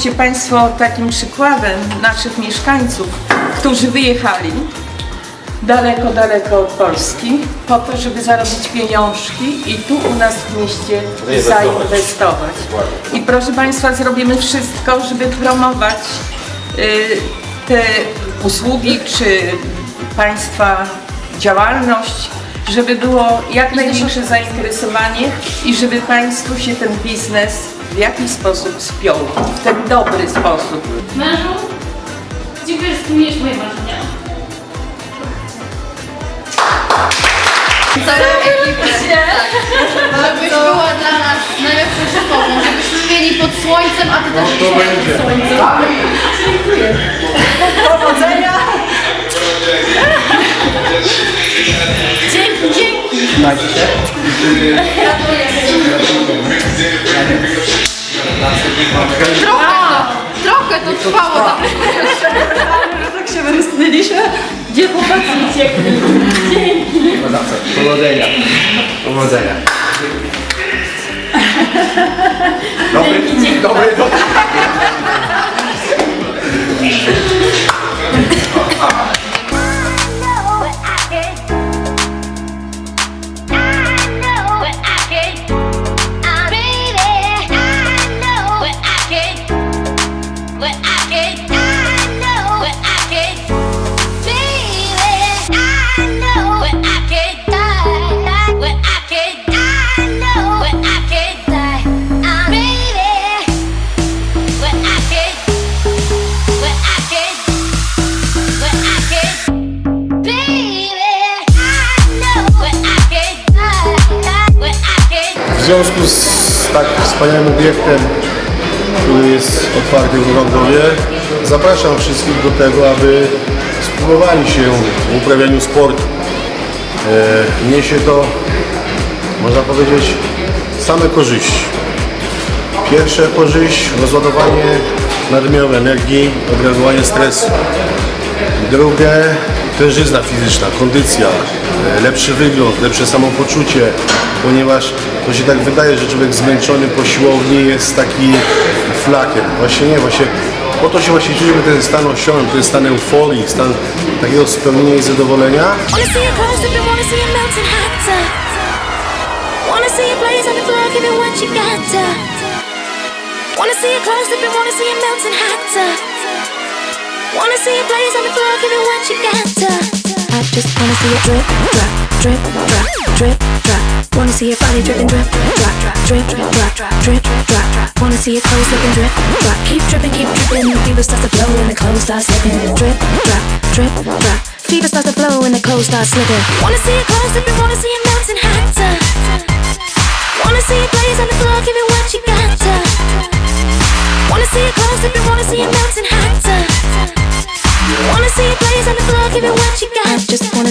Jesteście Państwo takim przykładem naszych mieszkańców, którzy wyjechali daleko, daleko od Polski po to, żeby zarobić pieniążki i tu u nas w mieście zainwestować. I proszę Państwa, zrobimy wszystko, żeby promować y, te usługi czy Państwa działalność, żeby było jak największe zainteresowanie i żeby Państwu się ten biznes w jakiś sposób spiął, w ten dobry sposób. Mężu, dziękuję, że spełniłeś moje marzenia. Całą ekipę. Żebyś była dla nas najlepszą szefową, żebyśmy mieli pod słońcem, a ty też To będzie. Dzięki, dzięki. Trzymajcie się. Trochę, trochę to trwało. Tak się wyrysnęliśmy, gdzie chłopacy uciekli. Powodzenia. Powodzenia. Dobry, dobry, dobry. Związku z tak wspaniałym obiektem, który jest otwarty w Wrągowie, zapraszam wszystkich do tego, aby spróbowali się w uprawianiu sportu. E, niesie to, można powiedzieć, same korzyści. Pierwsza korzyść, rozładowanie nadmiaru energii, odreagowanie stresu. Drugie, tężyzna fizyczna, kondycja, e, lepszy wygląd, lepsze samopoczucie, ponieważ to się tak wydaje, że człowiek zmęczony po siłowni jest taki flakiem. Właśnie nie, właśnie po to się właśnie czujemy ten stan osiągnąć, ten stan euforii, stan takiego spełnienia i zadowolenia. Wanna see it close up and wanna see you melting hotter. Wanna see you blaze on the floor, give it what you got to. I just wanna see you drip, drop, drip, drop, drip, drop. Wanna see your body dripping, drip, drop, drop, drip, drop, drop, drip, drop, drop. Wanna see your clothes looking drip, drop. Keep dripping, keep dripping. The fever starts to flow and the clothes start slipping. Drip, drop, drip, drop. Fever starts to flow and the clothes start slipping. Wanna see you close up wanna see you melting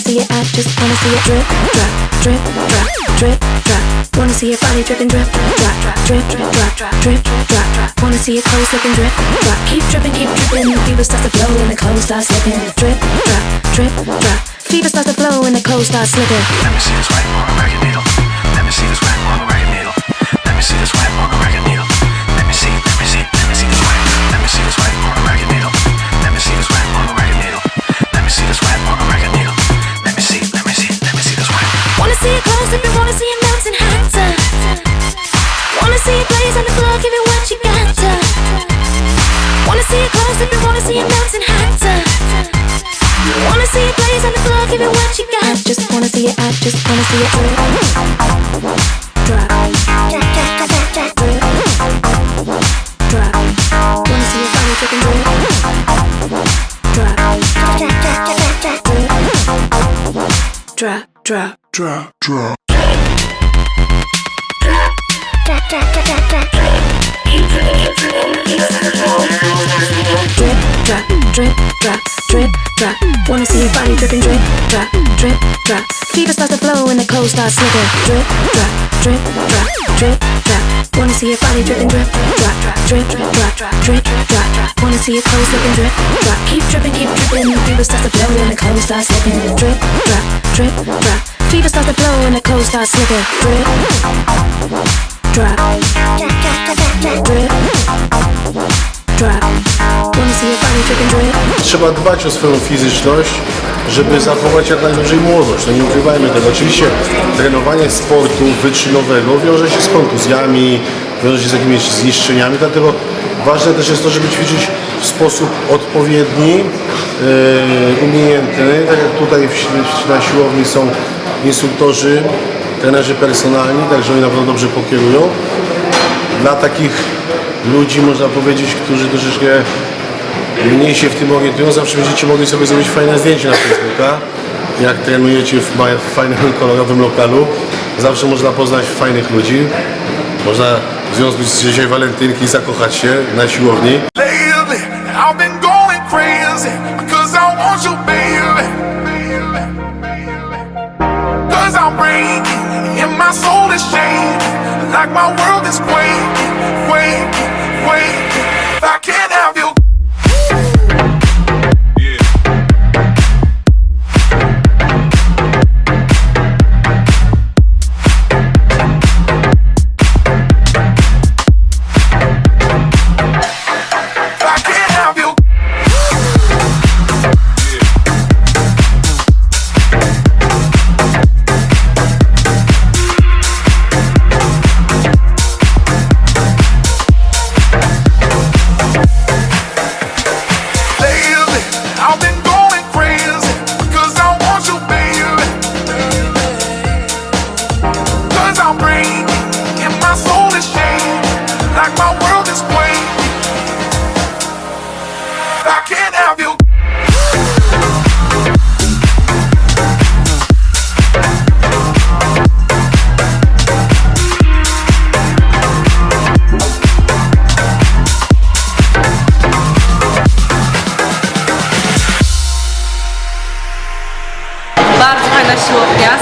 see it, I just wanna see it drip, drop, drip, drop, drip, drop. Wanna see your body dripping, drip, drop, drop, drip, drop, drop, drip, drop, drop. Wanna see your clothes looking drip, drop. Keep dripping, keep dripping. Fever starts to flow and the clothes start slipping. Drip, drop, drip, drop. Fever starts to flow and the clothes start slipping. Let me see on a record needle. Let me see the sweat see you melting hotter. Uh. Wanna see you blaze on the floor, give it what you got. I just wanna see it, I just wanna see it drip, drop, drip, drop. Wanna see your body dripping drip, drop, drip, drop, drop. drip, drop, drip, drop, drip, drop. Wanna see your body dripping, drip, drop, drip, drop. Fever starts to flow and the clothes start slipping. Drip, drop, drip, drop, drip, drop. Wanna see your body dripping, drip, drop, drop, drip, drop, drop, drip, drop, drop. Wanna see your clothes looking drip, drop. Keep dripping, keep dripping. Fever starts to flow and the clothes start slipping. Drip, drop, drip, drop. Fever starts to flow and the clothes start slipping. Drip, trzeba dbać o swoją fizyczność, żeby zachować jak najdłużej młodość. No nie ukrywajmy tego. Oczywiście trenowanie sportu wyczynowego wiąże się z kontuzjami, wiąże się z jakimiś zniszczeniami, dlatego ważne też jest to, żeby ćwiczyć w sposób odpowiedni, yy, umiejętny. Tak jak tutaj w, na siłowni są instruktorzy, trenerzy personalni, także oni na pewno dobrze pokierują. Dla takich ludzi, można powiedzieć, którzy troszeczkę mniej się w tym orientują, zawsze będziecie mogli sobie zrobić fajne zdjęcie na Facebooka, jak trenujecie w, fajnym, kolorowym lokalu. Zawsze można poznać fajnych ludzi. Można w związku z dzisiaj walentynki zakochać się na siłowni. Like my world is quaking, quaking, quaking.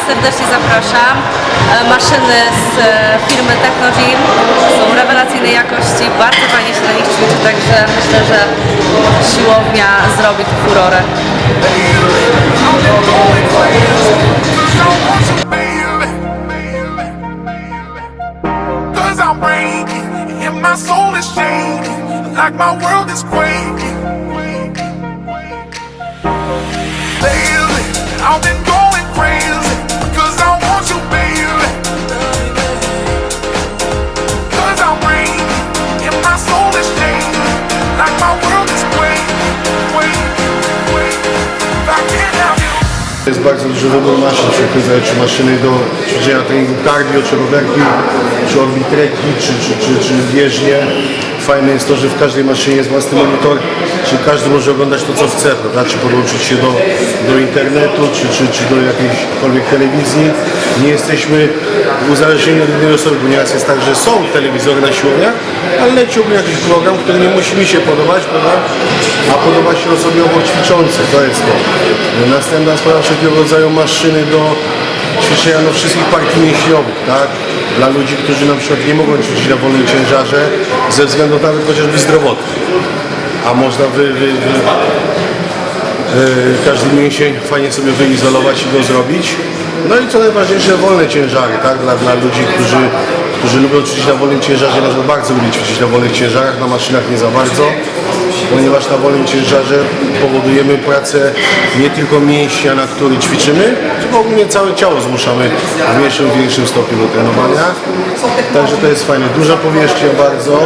Serdecznie zapraszam. E, Maszyny z e, firmy Technogym są rewelacyjnej jakości, bardzo fajnie się na nich ćwiczy, także myślę, że siłownia zrobi tu furorę. Jest bardzo duży wybór maszyn, czy, czy maszyny do ćwiczenia treningu cardio, czy rowerki, czy orbitreki, czy, czy, czy, czy bieżnie. Fajne jest to, że w każdej maszynie jest własny monitor, czyli każdy może oglądać to, co chce, prawda? Czy podłączyć się do, do internetu, czy, czy, czy do jakiejśkolwiek telewizji. Nie jesteśmy uzależnieni od jednej osoby, bo nieraz jest tak, że są telewizory na siłowniach, ale leci ogólnie jakiś program, który nie musi mi się podobać, prawda? A podoba się osobie obok to jest to. Następna sprawa wszelkiego rodzaju maszyny do ćwiczenia no, wszystkich partii mięśniowych, tak? Dla ludzi, którzy na przykład nie mogą ćwiczyć na wolnym ciężarze ze względu nawet chociażby zdrowotnych. A można wy, wy, wy, e, każdy mięsień fajnie sobie wyizolować i go zrobić. No i co najważniejsze, wolne ciężary, tak? Dla, dla ludzi, którzy, którzy lubią ćwiczyć na wolnym ciężarze, na przykład bardzo lubię ćwiczyć na wolnych ciężarach, na maszynach nie za bardzo, ponieważ na wolnym ciężarze powodujemy pracę nie tylko mięśnia, na który ćwiczymy, tylko ogólnie całe ciało zmuszamy w mniejszym większym stopniu do trenowania. Także to jest fajne. Duża powierzchnia bardzo,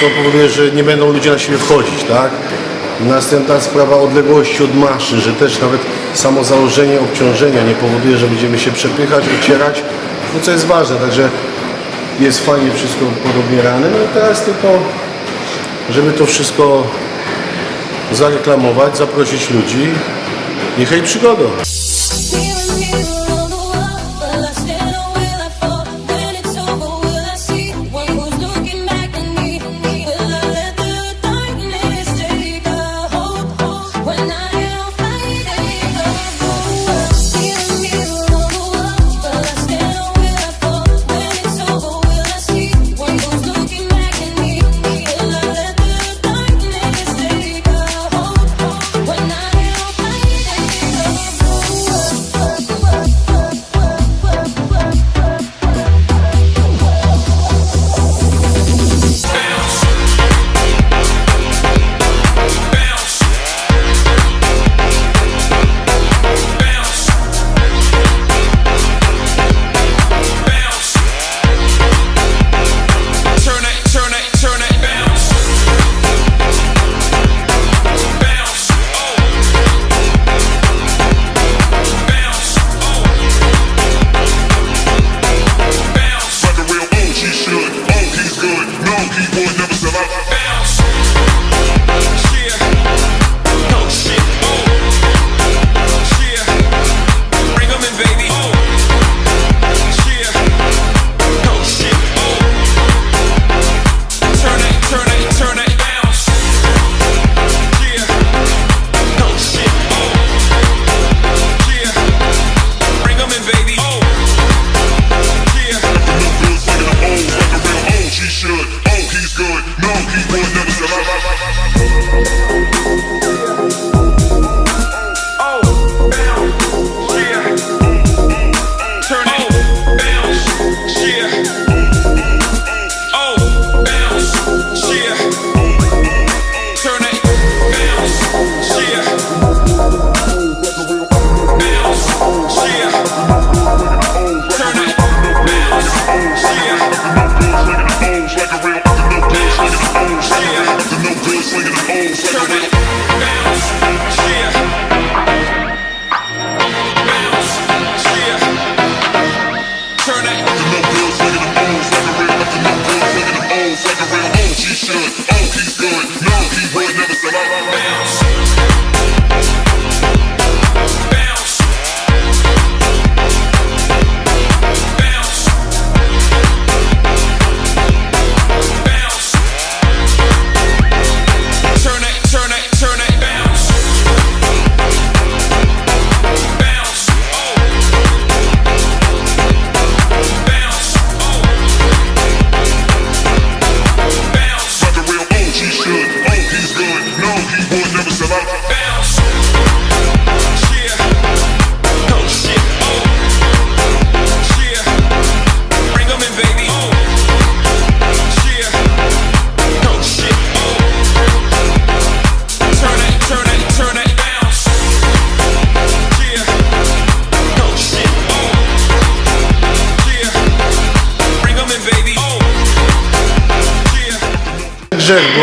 co powoduje, że nie będą ludzie na siebie wchodzić, tak? Następna sprawa odległości od maszyn, że też nawet samo założenie obciążenia nie powoduje, że będziemy się przepychać, wycierać, no co jest ważne, także jest fajnie wszystko podobierane. No i teraz tylko, żeby to wszystko zareklamować, zaprosić ludzi, niechaj przygoda.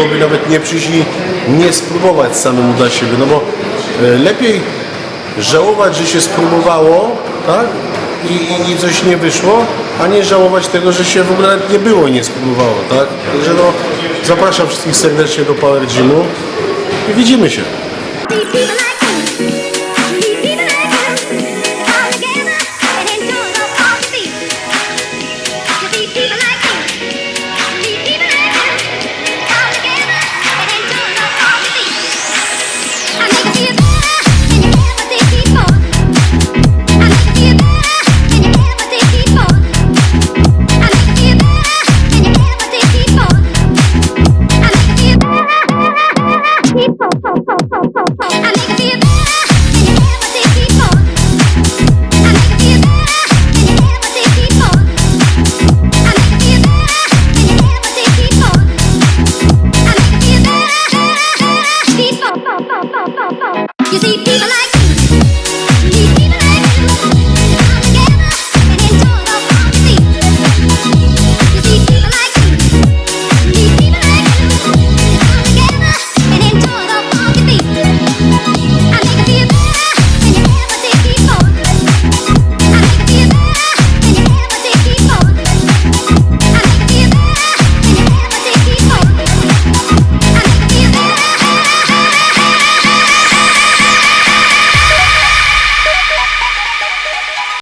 Byłoby nawet nie przyjść i nie spróbować samemu dla siebie, no bo e, lepiej żałować, że się spróbowało, tak? I, i, coś nie wyszło, a nie żałować tego, że się w ogóle nie było i nie spróbowało, tak? Także no, zapraszam wszystkich serdecznie do Power Gymu i widzimy się.